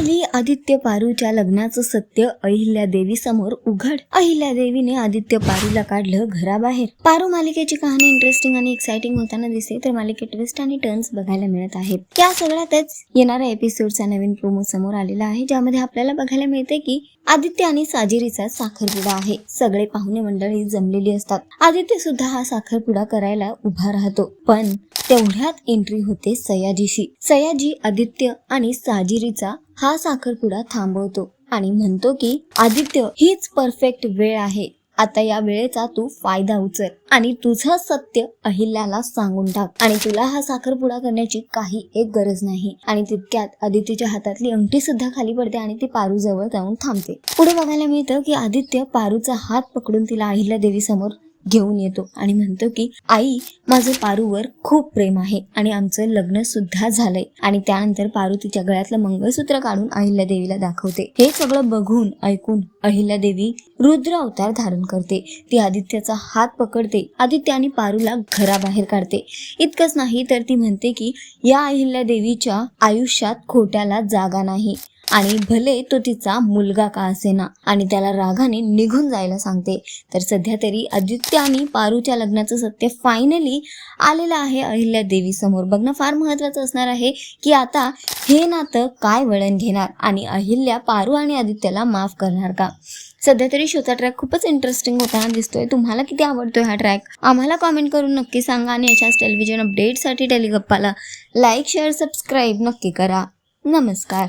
Finally Aditya पारूच्या लग्नाचं सत्य अहिल्या देवी समोर उघड. अहिल्या देवीने आदित्य पारूला काढलं घराबाहेर. पारू मालिकेची कहाणी इंटरेस्टिंग आणि एक्साइटिंग होताना दिसते तर मालिकेत ट्विस्ट आणि टर्न्स बघायला मिळत आहेत. या सगळ्यातच येणाऱ्या एपिसोडचा नवीन प्रोमो समोर आलेला आहे ज्यामध्ये आपल्याला बघायला मिळते की आदित्य आणि साजिरीचा साखरपुडा आहे. सगळे पाहुणे मंडळी जमलेली असतात. आदित्य सुद्धा हा साखरपुडा करायला उभा राहतो पण तेवढ्यात एंट्री होते सयाजीशी. सयाजी आदित्य आणि साजिरीचा हा साखर साखरपुडा थांबवतो आणि म्हणतो की आदित्य हीच परफेक्ट वेळ आहे. आता या वेळेचा तू फायदा उचल आणि तुझं सत्य अहिल्याला सांगून टाक. आणि तुला हा साखरपुडा करण्याची काही एक गरज नाही. आणि तितक्यात आदित्यच्या हातातली अंगठी सुद्धा खाली पडते आणि ती पारू जवळ जाऊन थांबते. पुढे बघायला मिळतं की आदित्य पारूचा हात पकडून तिला अहिल्या देवी समोर घेऊन येतो आणि म्हणतो की आई माझं पारूवर खूप प्रेम आहे आणि आमचं लग्न सुद्धा झालंय. आणि त्यानंतर पारू तिच्या गळ्यातलं मंगळसूत्र काढून अहिल्या देवीला दाखवते. हे सगळं बघून ऐकून अहिल्या देवी रुद्र अवतार धारण करते. ती आदित्यचा हात पकडते. आदित्य आणि पारूला घराबाहेर काढते. इतकंच नाही तर ती म्हणते की या अहिल्या देवीच्या आयुष्यात खोट्याला जागा नाही. आणि भले तो तिचा मुलगा का असेना आणि त्याला रागाने निघून जायला सांगते तर सध्या तरी आदित्य आणि पारूच्या लग्नाचं सत्य फायनली आलेलं आहे अहिल्या देवी समोर. बघणं फार महत्त्वाचं असणार आहे की आता हे नातं काय वळण घेणार आणि अहिल्या पारू आणि आदित्यला माफ करणार का? सध्या तरी शोचा ट्रॅक खूपच इंटरेस्टिंग होताना दिसतोय. तुम्हाला किती आवडतोय हा ट्रॅक आम्हाला कॉमेंट करून नक्की सांगा आणि अशाच टेलिव्हिजन अपडेटसाठी टेलिगप्पाला लाईक शेअर सबस्क्राईब नक्की करा. नमस्कार.